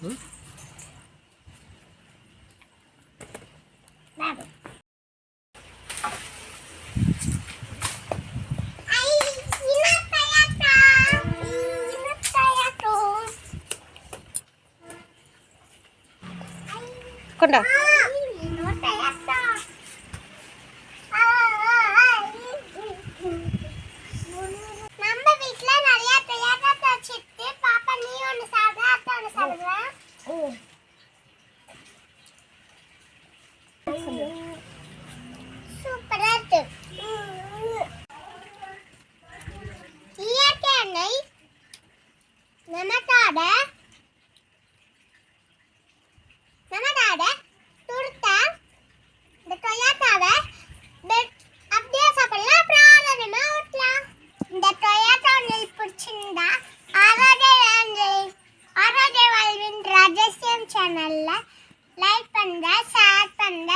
Hmm? Baru. Kondang. ನಮನಾದ ನಮನಾದ இந்த டொயாட்டாவை bed அப்படியே சாப்பிடலாம் அப்புறம் ஆரோக்கியமாக ஊட்டலாம். இந்த டொயாட்டா உங்களுக்கு பிடிச்சிருந்தா ஆரோக்கிய ஆரோக்கிய வாழ்வின் ரகசியம் சேனலில் லைக் பண்ணுங்க ஷேர் பண்ணுங்க